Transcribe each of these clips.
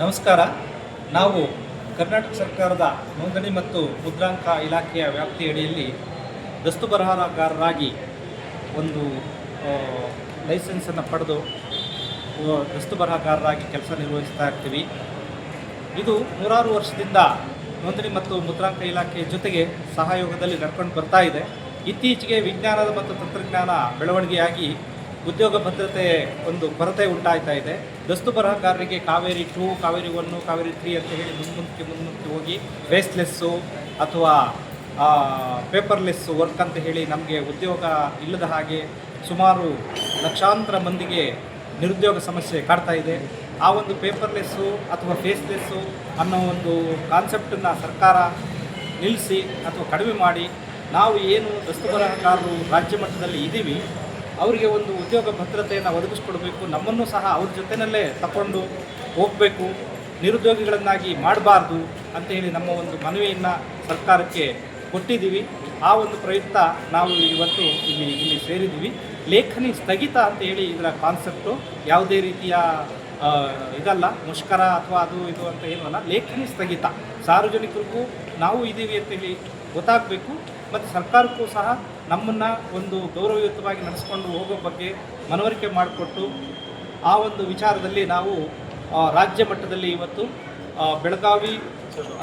ನಮಸ್ಕಾರ. ನಾವು ಕರ್ನಾಟಕ ಸರ್ಕಾರದ ನೋಂದಣಿ ಮತ್ತು ಮುದ್ರಾಂಕ ಇಲಾಖೆಯ ವ್ಯಾಪ್ತಿಯಡಿಯಲ್ಲಿ ದಸ್ತು ಬರಹಗಾರರಾಗಿ ಒಂದು ಲೈಸೆನ್ಸನ್ನು ಪಡೆದು ದಸ್ತು ಬರಹಗಾರರಾಗಿ ಕೆಲಸ ನಿರ್ವಹಿಸ್ತಾ ಇರ್ತೀವಿ. ಇದು ನೂರಾರು ವರ್ಷದಿಂದ ನೋಂದಣಿ ಮತ್ತು ಮುದ್ರಾಂಕ ಇಲಾಖೆಯ ಜೊತೆಗೆ ಸಹಯೋಗದಲ್ಲಿ ನಡ್ಕೊಂಡು ಬರ್ತಾ ಇದೆ. ಇತ್ತೀಚೆಗೆ ವಿಜ್ಞಾನದ ಮತ್ತು ತಂತ್ರಜ್ಞಾನ ಬೆಳವಣಿಗೆಯಾಗಿ ಉದ್ಯೋಗ ಭದ್ರತೆ ಒಂದು ಕೊರತೆ ಉಂಟಾಯ್ತಾ ಇದೆ. ದಸ್ತು ಬರಹಗಾರರಿಗೆ Kaveri two, Kaveri one, Kaveri three ಅಂತ ಹೇಳಿ ಮುಂದಕ್ಕೆ ಮುಂದಕ್ಕೆ ಹೋಗಿ ವೇಸ್ಟ್ಲೆಸ್ಸು ಅಥವಾ ಪೇಪರ್ಲೆಸ್ ವರ್ಕ್ ಅಂತ ಹೇಳಿ ನಮಗೆ ಉದ್ಯೋಗ ಇಲ್ಲದ ಹಾಗೆ ಸುಮಾರು ಲಕ್ಷಾಂತರ ಮಂದಿಗೆ ನಿರುದ್ಯೋಗ ಸಮಸ್ಯೆ ಕಾಡ್ತಾ ಇದೆ. ಆ ಒಂದು ಪೇಪರ್ಲೆಸ್ಸು ಅಥವಾ ಫೇಸ್ಲೆಸ್ಸು ಅನ್ನೋ ಒಂದು ಕಾನ್ಸೆಪ್ಟನ್ನು ಸರ್ಕಾರ ನಿಲ್ಲಿಸಿ ಅಥವಾ ಕಡಿಮೆ ಮಾಡಿ ನಾವು ಏನು ದಸ್ತು ಬರಹಗಾರರು ರಾಜ್ಯ ಮಟ್ಟದಲ್ಲಿ ಇದ್ದೀವಿ ಅವರಿಗೆ ಒಂದು ಉದ್ಯೋಗ ಭದ್ರತೆಯನ್ನು ಒದಗಿಸ್ಕೊಡ್ಬೇಕು, ನಮ್ಮನ್ನು ಸಹ ಅವ್ರ ಜೊತೆಯಲ್ಲೇ ತಗೊಂಡು ಹೋಗಬೇಕು, ನಿರುದ್ಯೋಗಿಗಳನ್ನಾಗಿ ಮಾಡಬಾರ್ದು ಅಂತ ಹೇಳಿ ನಮ್ಮ ಒಂದು ಮನವಿಯನ್ನು ಸರ್ಕಾರಕ್ಕೆ ಕೊಟ್ಟಿದ್ದೀವಿ. ಆ ಒಂದು ಪ್ರಯುಕ್ತ ನಾವು ಇವತ್ತು ಇಲ್ಲಿ ಇಲ್ಲಿ ಸೇರಿದ್ದೀವಿ. ಲೇಖನಿ ಸ್ಥಗಿತ ಅಂತ ಹೇಳಿ ಇದರ ಕಾನ್ಸೆಪ್ಟು ಯಾವುದೇ ರೀತಿಯ ಇದಲ್ಲ, ಮುಷ್ಕರ ಅಥವಾ ಅದು ಇದು ಅಂತ ಏನು ಅಲ್ಲ, ಲೇಖನಿ ಸ್ಥಗಿತ. ಸಾರ್ವಜನಿಕರಿಗೂ ನಾವು ಇದ್ದೀವಿ ಅಂತೇಳಿ ಗೊತ್ತಾಗಬೇಕು, ಮತ್ತು ಸರ್ಕಾರಕ್ಕೂ ಸಹ ನಮ್ಮನ್ನು ಒಂದು ಗೌರವಯುತವಾಗಿ ನಡೆಸ್ಕೊಂಡು ಹೋಗೋ ಬಗ್ಗೆ ಮನವರಿಕೆ ಮಾಡಿಕೊಟ್ಟು ಆ ಒಂದು ವಿಚಾರದಲ್ಲಿ ನಾವು ರಾಜ್ಯ ಮಟ್ಟದಲ್ಲಿ ಇವತ್ತು ಬೆಳಗಾವಿ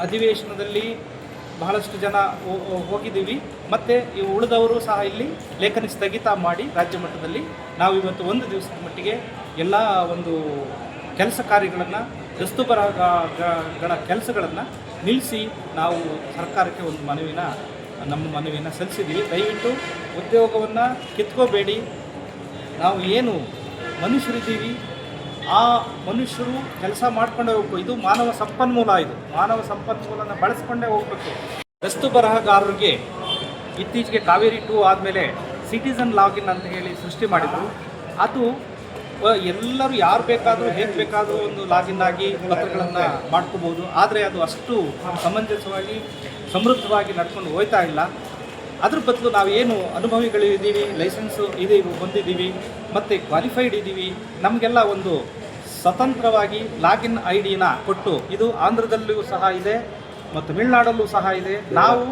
ಅಧಿವೇಶನದಲ್ಲಿ ಬಹಳಷ್ಟು ಜನ ಹೋಗಿದ್ದೀವಿ. ಮತ್ತು ಈ ಉಳಿದವರು ಸಹ ಇಲ್ಲಿ ಲೇಖನಿ ಸ್ಥಗಿತ ಮಾಡಿ ರಾಜ್ಯ ಮಟ್ಟದಲ್ಲಿ ನಾವು ಇವತ್ತು ಒಂದು ದಿವಸದ ಮಟ್ಟಿಗೆ ಎಲ್ಲ ಒಂದು ಕೆಲಸ ಕಾರ್ಯಗಳನ್ನು ರಸ್ತು ಬರಹಗಳ ಕೆಲಸಗಳನ್ನು ನಿಲ್ಲಿಸಿ ನಾವು ಸರ್ಕಾರಕ್ಕೆ ಒಂದು ಮನವಿನ, ನಮ್ಮ ಮನವಿಯನ್ನು ಸಲ್ಲಿಸಿದ್ದೀವಿ ದಯವಿಟ್ಟು ಉದ್ಯೋಗವನ್ನು ಕಿತ್ಕೋಬೇಡಿ. ನಾವು ಏನು ಮನುಷ್ಯರಿದ್ದೀವಿ, ಆ ಮನುಷ್ಯರು ಕೆಲಸ ಮಾಡ್ಕೊಂಡೇ ಹೋಗ್ಬೇಕು. ಇದು ಮಾನವ ಸಂಪನ್ಮೂಲ ಇದು. ಮಾನವ ಸಂಪನ್ಮೂಲನ ಬಳಸ್ಕೊಂಡೇ ಹೋಗ್ಬೇಕು. ರಸ್ತು ಬರಹಗಾರರಿಗೆ ಇತ್ತೀಚೆಗೆ ಕಾವೇರಿ ಟೂ ಆದಮೇಲೆ ಸಿಟಿಸನ್ ಲಾಗಿನ್ ಅಂತ ಹೇಳಿ ಸೃಷ್ಟಿ ಮಾಡಿದರು. ಅದು ಎಲ್ಲರೂ ಯಾರು ಬೇಕಾದರೂ, ಹೇಗೆ ಬೇಕಾದರೂ ಒಂದು ಲಾಗಿನ್ ಆಗಿ ಪತ್ರಗಳನ್ನು ಮಾಡ್ಕೋಬೋದು. ಆದರೆ ಅದು ಅಷ್ಟು ಸಮಂಜಸವಾಗಿ, ಸಮೃದ್ಧವಾಗಿ ನಡ್ಕೊಂಡು ಹೋಯ್ತಾ ಇಲ್ಲ. ಅದ್ರ ಬದಲು ನಾವೇನು ಅನುಭವಿಗಳು ಇದ್ದೀವಿ ಲೈಸೆನ್ಸು ಇದೀವಿ ಹೊಂದಿದ್ದೀವಿ ಮತ್ತು ಕ್ವಾಲಿಫೈಡ್ ಇದ್ದೀವಿ ನಮಗೆಲ್ಲ ಒಂದು ಸ್ವತಂತ್ರವಾಗಿ ಲಾಗಿನ್ ಐ ಡಿನ ಕೊಟ್ಟು, ಇದು ಆಂಧ್ರದಲ್ಲಿಯೂ ಸಹ ಇದೆ ಮತ್ತು ತಮಿಳ್ನಾಡಲ್ಲೂ ಸಹ ಇದೆ. ನಾವು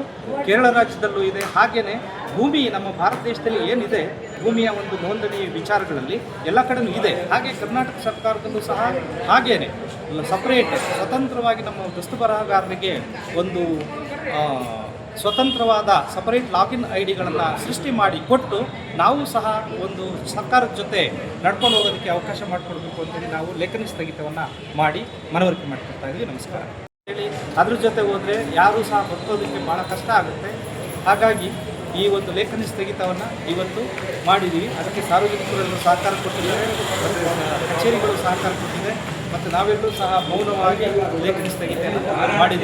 ಕೇರಳ ರಾಜ್ಯದಲ್ಲೂ ಇದೆ. ಹಾಗೆಯೇ ಭೂಮಿ ನಮ್ಮ ಭಾರತ ದೇಶದಲ್ಲಿ ಏನಿದೆ, ಭೂಮಿಯ ಒಂದು ನೋಂದಣಿ ವಿಚಾರಗಳಲ್ಲಿ ಎಲ್ಲ ಕಡೆನೂ ಇದೆ. ಹಾಗೆ ಕರ್ನಾಟಕ ಸರ್ಕಾರದಲ್ಲೂ ಸಹ ಹಾಗೆಯೇ ಸಪ್ರೇಟ್ ಸ್ವತಂತ್ರವಾಗಿ ನಮ್ಮ ದಸ್ತು ಬರಹಗಾರರಿಗೆ ಒಂದು ಸ್ವತಂತ್ರವಾದ ಸಪರೇಟ್ ಲಾಗಿನ್ ಐ ಡಿಗಳನ್ನು ಸೃಷ್ಟಿ ಮಾಡಿ ಕೊಟ್ಟು ನಾವು ಸಹ ಒಂದು ಸರ್ಕಾರದ ಜೊತೆ ನಡ್ಕೊಂಡು ಹೋಗೋದಕ್ಕೆ ಅವಕಾಶ ಮಾಡಿಕೊಡ್ಬೇಕು ಅಂತೇಳಿ ನಾವು ಲೇಖನ ಸ್ಥಗಿತವನ್ನು ಮಾಡಿ ಮನವರಿಕೆ ಮಾಡ್ಕೊಳ್ತಾ ಇದ್ದೀವಿ. ನಮಸ್ಕಾರ. ಹೇಳಿ. ಅದ್ರ ಜೊತೆ ಹೋದರೆ ಯಾರೂ ಸಹ ಬದುಕೋದಕ್ಕೆ ಭಾಳ ಕಷ್ಟ ಆಗುತ್ತೆ. ಹಾಗಾಗಿ ಈ ಒಂದು ಲೇಖನ ಸ್ಥಗಿತವನ್ನು ಇವತ್ತು ಮಾಡಿದ್ದೀವಿ ಅದಕ್ಕೆ ಸಾರ್ವಜನಿಕರೆಲ್ಲರೂ ಸಹಕಾರ ಕೊಟ್ಟಿದ್ದಾರೆ. ಕಚೇರಿಗಳು ಸಹಕಾರ ಕೊಟ್ಟಿದೆ ಮತ್ತು ನಾವೆಲ್ಲರೂ ಸಹ ಮೌನವಾಗಿ ಲೇಖನ ಸ್ಥಗಿತವನ್ನು ಮಾಡಿದ್ದೀವಿ.